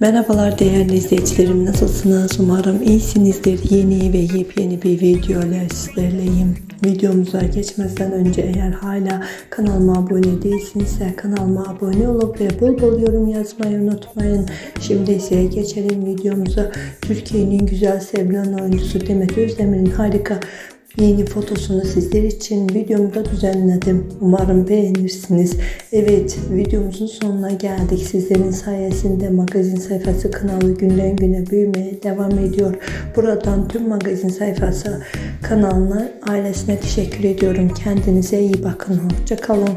Merhabalar değerli izleyicilerim nasılsınız? Umarım iyisinizdir. Yeni ve yepyeni bir video ile sizlerleyim. Videomuza geçmezden önce eğer hala kanalıma abone değilsinizse kanalıma abone olup ve bol bol yorum yazmayı unutmayın. Şimdi ise geçelim videomuza. Türkiye'nin güzel sevilen oyuncusu Demet Özdemir'in harika Yeni fotosunu sizler için videomda düzenledim. Umarım beğenirsiniz. Evet videomuzun sonuna geldik. Sizlerin sayesinde magazin sayfası kanalı günden güne büyümeye devam ediyor. Buradan tüm magazin sayfası kanalına ailesine teşekkür ediyorum. Kendinize iyi bakın. Hoşçakalın.